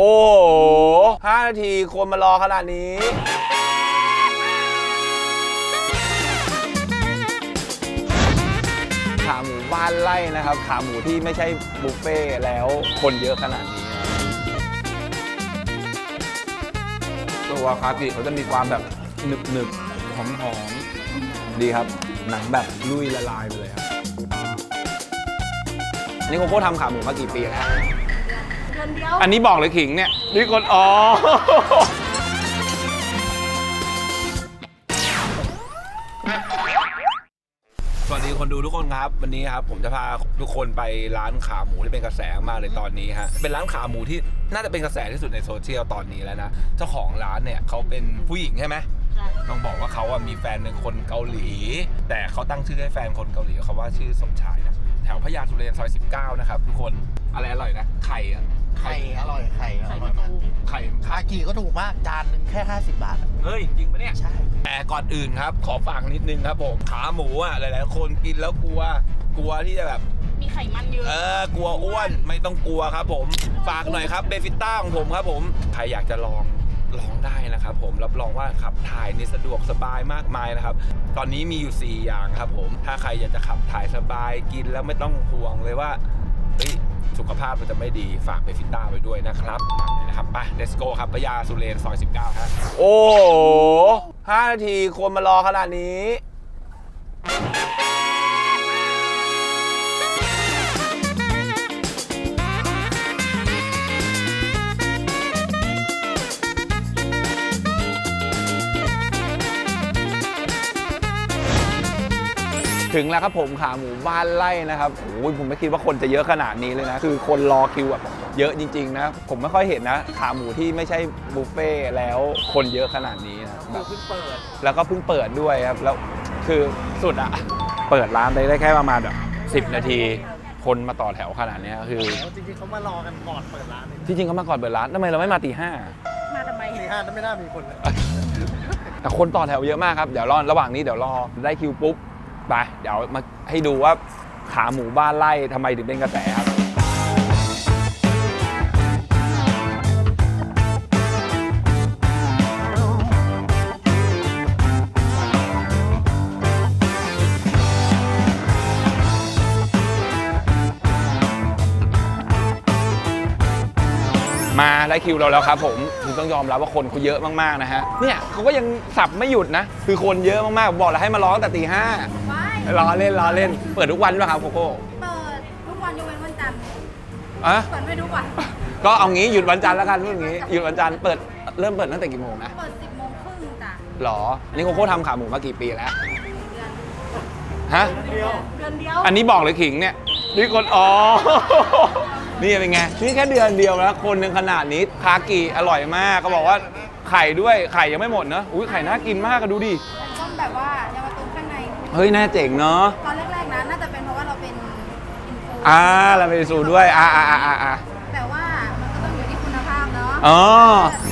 โอ้โหห้านาทีคนมารอขนาดนี้ ขาหมูบ้านไร่นะครับ ขาหมูที่ไม่ใช่บุฟเฟ่ต์แล้วคนเยอะขนาดนี้นะครับตัวคากิเขาจะมีความแบบหนึบหนึบๆหอมหอมๆดีครับ หนังแบบลุยละลายไปเลยครับ อันนี่โคโค่ทำขาหมูมากี่ปีแล้ว เดือนเดียวอันนี้บอกเลยขิงเนี่ยนี่คนอ๋อ สวัสดีคนดูทุกคนครับ วันนี้ครับ ผมจะพาทุกคนไปร้านขาหมูที่เป็นกระแสมากเลยตอนนี้ฮะเป็นร้านขาหมูที่น่าจะเป็นกระแสที่สุดในโซเชียลตอนนี้แล้วนะเจ้าของร้านเนี่ยเขาเป็นผู้หญิงใช่ไหมใช่ต้องบอกว่าเขาอะมีแฟนเป็นคนเกาหลี แต่เขาตั้งชื่อให้แฟนคนเกาหลีเขาว่าชื่อสมชายนะแถวพญาสุเรนซอย 19 นะครับทุกคนอะไรอร่อยนะไข่อะ ไข่อร่อยไข่อไข่ร่ปอยระมากตูไข่คากิก็ถูกมากจานหนึ่งแค่ 50 บาทอะเฮ้ย จริงปะเนี่ย ใช่ แต่ก่อนอื่นครับ ขอฝากนิดนึงครับผม ขาหมูอะ หลาย ๆ คนกินแล้วกลัว กลัวที่จะแบบ มีไขมันเยอะ เออ กลัวอ้วน ไม่ต้องกลัวครับผม ฝากหน่อยครับเบฟิต้าของผมครับผม ใครอยากจะลอง ลองได้นะครับผม รับรองว่าขับถ่ายนี่สะดวกสบายมากมายนะครับ ตอนนี้มีอยู่ 4 อย่างครับผม ถ้าใครอยากจะขับถ่ายสบาย กินแล้วไม่ต้องห่วงเลยว่า เฮ้ย สุขภาพมันจะไม่ดีฝากไปฟิต้าไว้ด้วยนะครับฝากเลยนะครับไป let's go ครับพญาสุเรนซอย 19ฮะโอ้โหห้านาทีคนมารอขนาดนี้ ถึงแล้วครับผมขาหมูบ้านไร่นะครับโอ้ยผมไม่คิดว่าคนจะเยอะขนาดนี้เลยนะ คือคนรอคิวแบบเยอะจริงๆนะ ผมไม่ค่อยเห็นนะ ขาหมูที่ไม่ใช่บุฟเฟ่ต์แล้วคนเยอะขนาดนี้นะแบบเพิ่งเปิด แล้วก็เพิ่งเปิดด้วยครับ แล้วคือสุดอะเปิดร้านไปได้แค่ประมาณแบบ 10 นาที คนมาต่อแถวขนาดเนี้ยคือจริงๆเขามารอกันก่อนเปิดร้านเลยที่จริงเขามาก่อนเปิดร้านทำไมเราไม่มาตีห้า มาทำไมตีห้าไม่น่ามีคนเลย แต่คนต่อแถวเยอะมากครับ เดี๋ยวรอระหว่างนี้เดี๋ยวรอได้คิวปุ๊บ ไปเดี๋ยวมาให้ดูว่าขาหมูบ้านไร่ทำไมถึงเป็นกระแสครับ คิวเราแล้วครับผมคือต้องยอมรับว่าคนเขาเยอะมากๆนะฮะเนี่ยเขาก็ยังสับไม่หยุดนะ คือคนเยอะมากๆบอกแล้วให้มาร้องแต่ตีห้าไม่ล้อเล่นล้อเล่น เปิดทุกวันด้วยครับโคโค่เปิดทุกวันยกเว้นวันจันทร์อะเปิดไม่ทุกวันก็เอางี้หยุดวันจันทร์แล้วกันพูดอย่างงี้หยุดวันจันทร์เปิดเริ่มเปิดตั้งแต่กี่โมงนะเปิด10โมงครึ่งจ้ะหรออันนี้โคโค่ทำขาหมูมากี่ปีแล้วเดือนฮะเดียวเดือนเดียวอันนี้บอกเลยขิงเนี่ยนี่คนอ๋อ นี่เป็นไงนี่แค่เดือนเดียวนะคนหนึ่งขนาดนี้คากิอร่อยมากเขาบอกว่าไข่ด้วยไข่ยังไม่หมดเนอะอุ้ยไข่น่ากินมากอะดูดิเป็นต้นแบบว่ายังมาตุ้มข้างใน เฮ้ยน่าเจ๋งเนาะตอนแรกๆนะน่าจะเป็นเพราะว่าเราเป็นอินฟูอ่าเราไปสูตรด้วยอ่าอ่าอ่าอ่าอ่าแต่ว่ามันก็ต้องอยู่ที่คุณภาพเนาะอ๋อ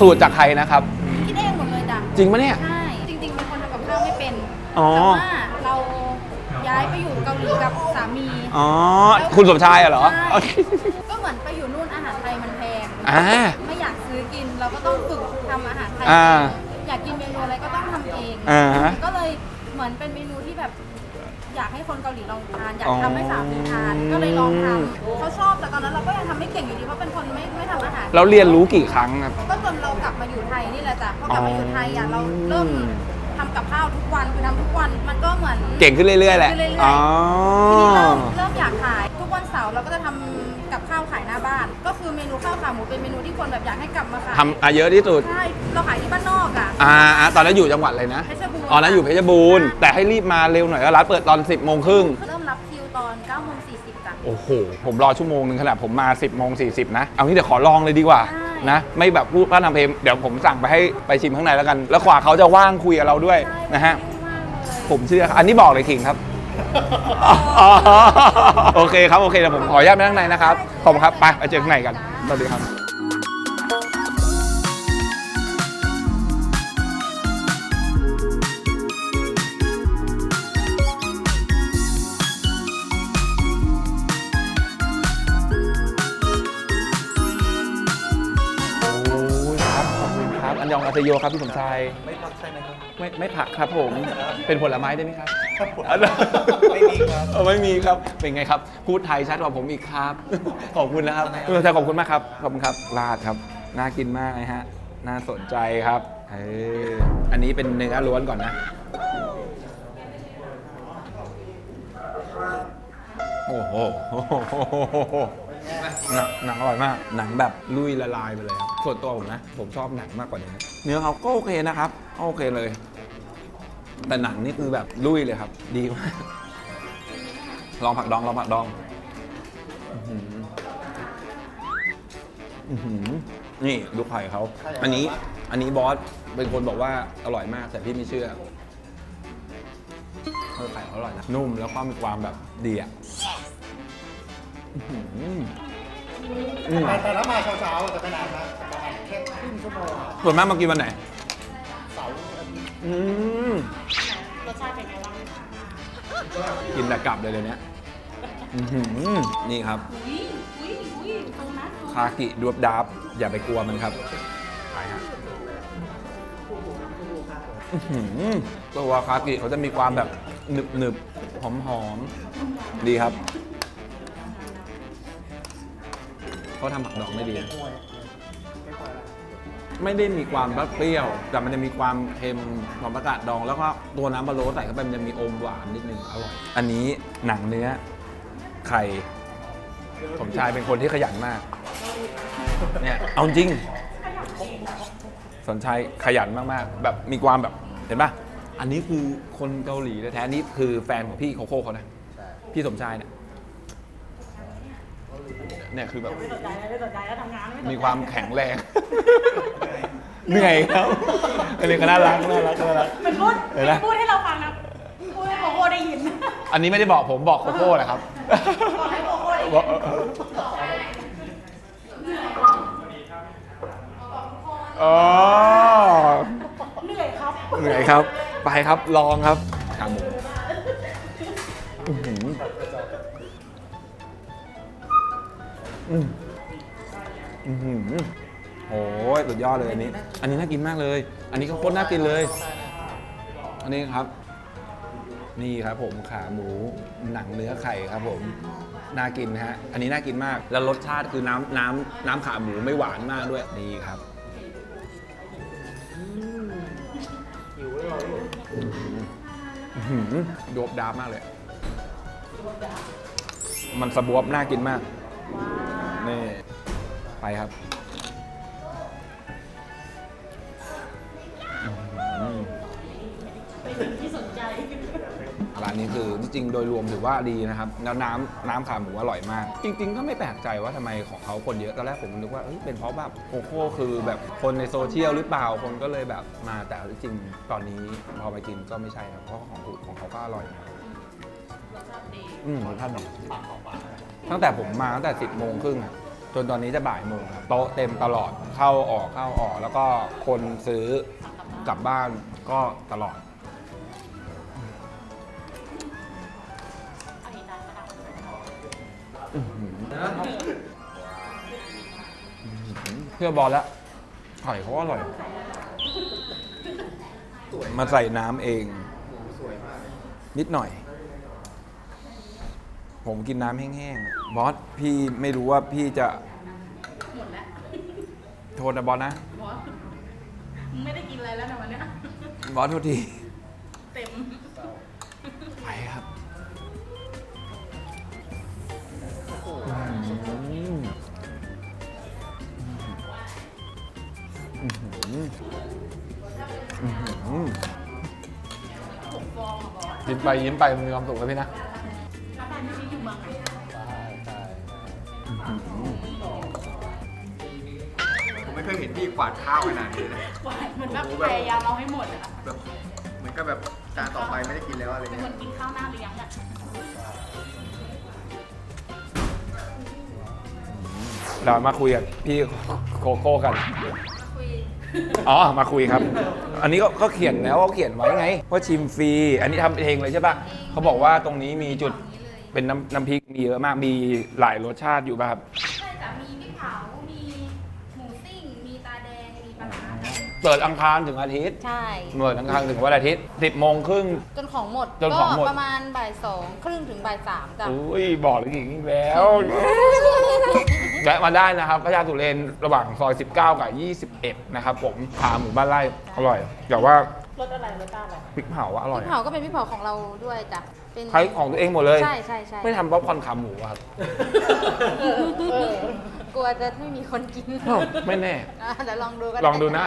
สูตรจากใครนะครับ คิดเองหมดเลยจ้ะจริงปะเนี่ยใช่จริงๆเป็นคนทำกับข้าวไม่เป็นอ๋อแต่ว่าเราย้ายไปอยู่เกาหลีกับสามีอ๋อคุณสมชายอะเหรอ อ่า ไม่อยากซื้อกินเราก็ต้องฝึกทำอาหารไทยอ่าอยากกินเมนูอะไรก็ต้องทำเองอ่าฮะก็เลยเหมือนเป็นเมนูที่แบบ อยากให้คนเกาหลีลองทาน อยากอ๋อ ทำให้สามีทานก็เลยลองทำเขาชอบแต่ตอนนั้นเราก็ยังทำไม่เก่งอยู่ดีเพราะเป็นคนไม่ไม่ทำอาหาร เราเรียนรู้กี่ครั้งครับ ก็จนเรากลับมาอยู่ไทยนี่แหละจ้ะพอกลับมาอยู่ไทยอะเราเริ่มทำกับข้าวทุกวันคือทำทุกวันมันก็เหมือน เก่งขึ้นเรื่อยๆแหละ ขึ้นเรื่อยๆ อ๋อ ทีนี้เริ่มเริ่มอยากขายทุกวันเสาร์เราก็จะทำกับข้าวขายหน้าบ้าน ก็คือเมนูข้าวขาหมูเป็นเมนูที่คนแบบอยากให้กลับมาขายทำอะเยอะที่สุด ใช่เราขายที่บ้านนอกอะ อ่าอ่าตอนนั้นอยู่จังหวัดอะไรนะเพชรบูรณ์ อ๋อนั้นอยู่เพชรบูรณ์แต่ให้รีบมาเร็วหน่อยก็ร้านเปิดตอน 10โมงครึ่งเริ่มรับคิวตอน9โมง40จ้ะ โอ้โหผมรอชั่วโมงหนึ่งขนาดผมมา 10โมง40นะเอางี้เดี๋ยวขอลองเลยดีกว่าได้ นะไม่แบบพูดพร่ำทำเพลงเดี๋ยวผมสั่งไปให้ไปชิมข้างในแล้วกัน แล้วขวาเขาจะว่างคุยกับเราด้วยนะฮะ มากเลย ผมเชื่อครับอันนี้บอกเลยคิงครับ อ๋อโอเคครับ โอเคเดี๋ยวผมขออนุญาตไปข้างในนะครับ ขอบคุณครับ ไปไปเจอข้างในกัน สวัสดีครับ เซโยครับพี่สมชายไม่พักใช่ไหมครับ ไม่ไม่ผักครับผม เป็นผลไม้ได้ไหมครับ ไม่มีครับเออไม่มีครับ เป็นไงครับ พูดไทยชัดกว่าผมอีกครับ ขอบคุณนะครับพี่สมชายขอบคุณมากครับ ขอบคุณครับราดครับ น่ากินมากนะฮะ น่าสนใจครับ เออ อันนี้เป็นเนื้อล้วนก่อนนะ โอ้โห หนังหนังอร่อยมาก หนังแบบลุยละลายไปเลยครับ ส่วนตัวผมนะ ผมชอบหนังมากกว่าเนื้อเนื้อเขาก็โอเคนะครับ โอเคเลย แต่หนังนี่คือแบบลุยเลยครับ ดีมาก ลองผักดอง ลองผักดองอื้อหืออื้อหือนี่ดูไข่เขา อันนี้ อันนี้บอสเป็นคนบอกว่าอร่อยมาก แต่พี่ไม่เชื่อเออไข่เขาอร่อยนะ นุ่มแล้วก็มีความแบบดีอะอื้อหืออืม แต่แต่ถ้ามาเช้าๆจะไม่นานนะประมาณแค่ครึ่งชั่วโมงอะส่วนมากมากินวันไหน เสาร์อาทิตย์อืมรสชาติเป็นไงบ้างกินแต่กลับเลยเดี๋ยวนี้อื้อหือนี่ครับ อุ้ยอุ้ยอุ้ยตรงนั้นตรงคากิดวบดาบอย่าไปกลัวมันครับไปฮะอื้อหือตัวคากิเขาจะมีความแบบหนึบหนึบหอมหอมๆดีครับ เขาทำผักดองได้ดี ไม่ได้มีความเปรี้ยว แต่มันจะมีความเค็มของประกาศดอง แล้วก็ตัวน้ำบะโลใส่เข้าไปมันจะมีอมหวานนิดนึงอร่อย อันนี้หนังเนื้อไข่ผมชายเป็นคนที่ขยันมาก เนี่ย เอาจริงสนชายขยันมากๆ แบบมีความแบบเห็นปะอันนี้คือคนเกาหลีแท้ๆนี่คือแฟนของพี่โคโค่เขานะ พี่สมชายเนี่ย เนี่ยคือแบบไม่สนใจแล้วไม่สนใจแล้วทำงานไม่สนใจมีความแข็งแรง เหนื่อยครับอันนี้ก็น่ารักน่ารักน่ารัก มันพูดเห็นไหมพูดให้เราฟังนะพูดให้โคโค่ได้ยินอันนี้ไม่ได้บอกผมบอกโคโค่แหละครับ บอกให้โคโค่ได้ยินบอกอ๋อ เหนื่อยครับ เหนื่อยครับ ไปครับ ลองครับ อืมอื้อหือโอ้ยสุดยอดเลยอันนี้ อันนี้น่ากินมากเลย อันนี้ก็โคตรน่ากินเลย อันนี้ครับ นี่ครับผมขาหมูหนังเนื้อไข่ครับผม น่ากินนะฮะ อันนี้น่ากินมาก แล้วรสชาติคือน้ำน้ำน้ำขาหมูไม่หวานมากด้วย นี่ครับหือโดบดาบมากเลย มันสบวบน่ากินมาก นี่ ไปครับอื้อหือที่สนใจร้านนี้คือจริงๆ โดยรวมถือว่าดีนะครับ แล้วน้ำน้ำขาหมูอร่อยมาก จริง ๆ ก็ไม่แปลกใจว่าทำไมของเขาคนเยอะตอนแรกผมนึกว่าเอ้ยเป็นเพราะแบบโคโค่คือแบบคนในโซเชียลหรือเปล่าคนก็เลยแบบมาแต่เอาจริงๆตอนนี้พอไปกินก็ไม่ใช่ครับเพราะของถูกของเขาก็อร่อย อืมรสชาติดีตั้งแต่ผมมาตั้งแต่ 10โมงครึ่งอะจนตอนนี้จะบ่ายโมงครับโต๊ะเต็มตลอดเข้าออกเข้าออก แล้วก็คนซื้อกลับบ้านก็ตลอด เพื่อบอลแล้วไข่เขาอร่อย มาใส่น้ำเอง นิดหน่อย ผมกินน้ำแห้งๆ บอส พี่ไม่รู้ว่าพี่จะ หมดแล้วโทษนะบอสนะ บอสมึงไม่ได้กินอะไรแล้วนะวันเนี้ยบอสโทษที เต็ม ไปครับอื้อหืออื้อหืออื้อหือยิ้มไปยิ้มไปมีความสุขแล้วพี่นะ ผมไม่เคยเห็นพี่กวาดข้าวขนาดนี้เลยเหมือนแบบพยายามเอาให้หมดอะแบบเหมือนกับแบบจานต่อไปไม่ได้กินแล้วอะไรเหเงี้มือยนกินข้าวหน้าเลี้ยงอะเรามาคุยกับพี่โคโค่กัน อ๋อ มาคุยครับ อันนี้ก็ก็เขียนแล้วเขาเขียนไว้ไง ว่าชิมฟรี อันนี้ทำเองเลยใช่ปะเขาบอกว่าตรงนี้มีจุด เป็นน้ำน้ำพริกมีเยอะมากมีหลายรสชาติอยู่ป่ะครับ ใช่จ้ะมีพริกเผา มีหมูซิ่งมีตาแดง มีปลาร้าจ้ะเปิดอังคารถึงอาทิตย์ใช่ เปิดอังคารถึงวันอาทิตย์10โมงครึ่ง จนของหมดจนของหมด ก็ประมาณบ่ายสองครึ่งถึงบ่ายสามจ้ะ อุ้ยบอกเลยอีกแล้ว แวะมาได้นะครับพระยาสุเรนระหว่างซอย 19 กับ 21 นะครับผมขาหมูบ้านไร่อร่อย แต่ว่าร สอะไรรสชาติอะไรพริกเผาว่าอร่อยพริกเผาก็เป็นพริกเผาของเราด้วยจ้ะเป็นใช้ของตัวเองหมดเลย ใช่ใช่ใช่ไม่ทำป๊อปคอร์นขาหมูอะครับกลัวจะไม่มีคนกินอ้าวไม่แน่ อะเดี๋ยวลองดูก็ไลองดูนะ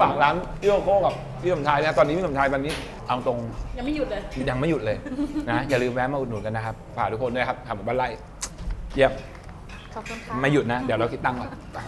ฝากร้านพี่โอโก้กับพี่สมชายนะ ตอนนี้พี่สมชายตอนนี้เอาตรงยังไม่หยุดเลย ยังไม่หยุดเลยนะ อย่าลืมแวะมาอุดหนุนกันนะครับฝากทุกคนด้วยครับทำบ้านไร่เยี่ยมขอบคุณค่ะ ไม่หยุดนะ เดี๋ยวเราคิดตังค์ก่อนไป